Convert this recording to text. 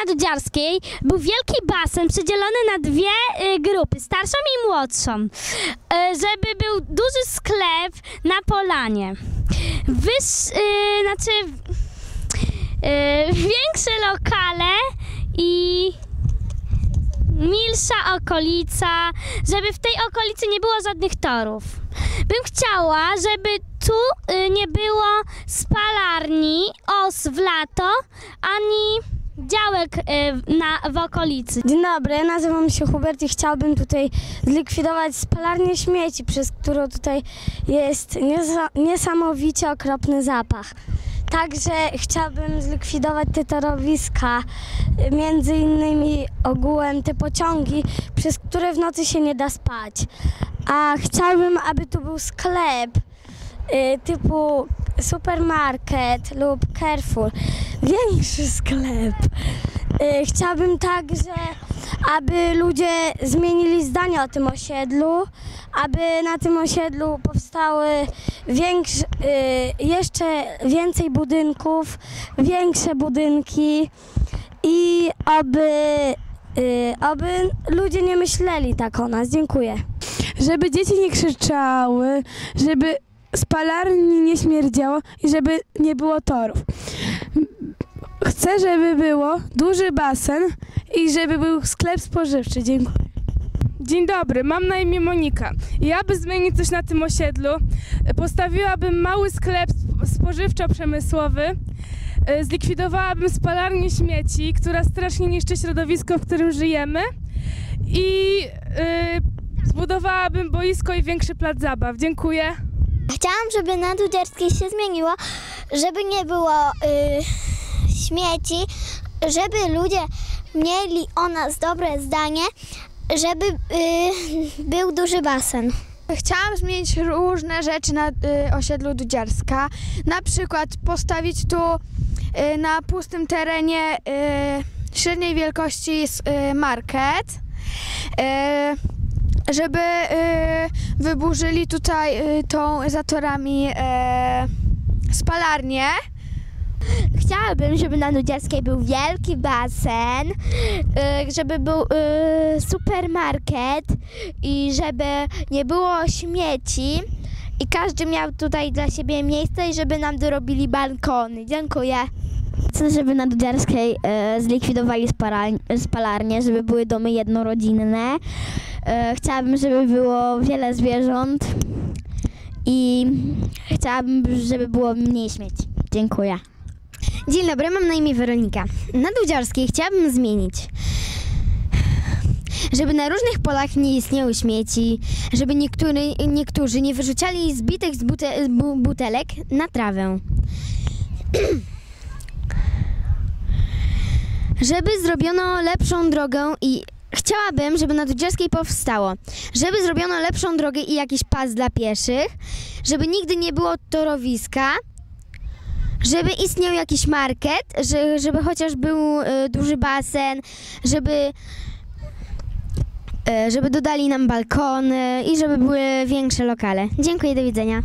na Dudziarskiej był wielki basen przydzielony na dwie y, grupy, starszą i młodszą, y, żeby był duży sklep na polanie. Wyż, y, znaczy y, większe lokale i milsza okolica, żeby w tej okolicy nie było żadnych torów. Bym chciała, żeby tu y, nie było spalarni, os w lato, ani działek y, na, w okolicy. Dzień dobry, nazywam się Hubert i chciałbym tutaj zlikwidować spalarnię śmieci, przez którą tutaj jest niesa- niesamowicie okropny zapach. Także chciałbym zlikwidować te torowiska, między innymi ogółem te pociągi, przez które w nocy się nie da spać. A chciałbym, aby tu był sklep y, typu supermarket lub Carrefour, większy sklep. Y, Chciałabym także, aby ludzie zmienili zdanie o tym osiedlu, aby na tym osiedlu powstały większe, jeszcze więcej budynków, większe budynki i aby, y, aby ludzie nie myśleli tak o nas. Dziękuję. żeby dzieci nie krzyczały, żeby spalarni nie śmierdziało i żeby nie było torów. Chcę, żeby było duży basen i żeby był sklep spożywczy. Dziękuję. Dzień dobry, mam na imię Monika. Ja, by zmienić coś na tym osiedlu, postawiłabym mały sklep spożywczo-przemysłowy, e, zlikwidowałabym spalarnię śmieci, która strasznie niszczy środowisko, w którym żyjemy i e, zbudowałabym boisko i większy plac zabaw. Dziękuję. Chciałam, żeby na Dudziarskiej się zmieniło, żeby nie było y, śmieci, żeby ludzie mieli o nas dobre zdanie, żeby y, był duży basen. Chciałam zmienić różne rzeczy na y, osiedlu Dudziarska. Na przykład postawić tu y, na pustym terenie y, średniej wielkości y, market. Y, żeby wyburzyli tutaj tą zatorami spalarnię. Chciałabym, żeby na Nudziarskiej był wielki basen, y, żeby był y, supermarket i żeby nie było śmieci i każdy miał tutaj dla siebie miejsce i żeby nam dorobili balkony. Dziękuję. Chcę, żeby na Dudziarskiej y, zlikwidowali spalarnie, żeby były domy jednorodzinne. Chciałabym, żeby było wiele zwierząt i chciałabym, żeby było mniej śmieci. Dziękuję. Dzień dobry, mam na imię Weronika. Na Dudziarskiej chciałabym zmienić, żeby na różnych polach nie istniały śmieci, żeby niektóry, niektórzy nie wyrzucali zbitych z bute, bu, butelek na trawę. żeby zrobiono lepszą drogę i chciałabym, żeby na Dudziarskiej powstało, żeby zrobiono lepszą drogę i jakiś pas dla pieszych, żeby nigdy nie było torowiska, żeby istniał jakiś market, że, żeby chociaż był y, duży basen, żeby, y, żeby dodali nam balkony i żeby były większe lokale. Dziękuję, do widzenia.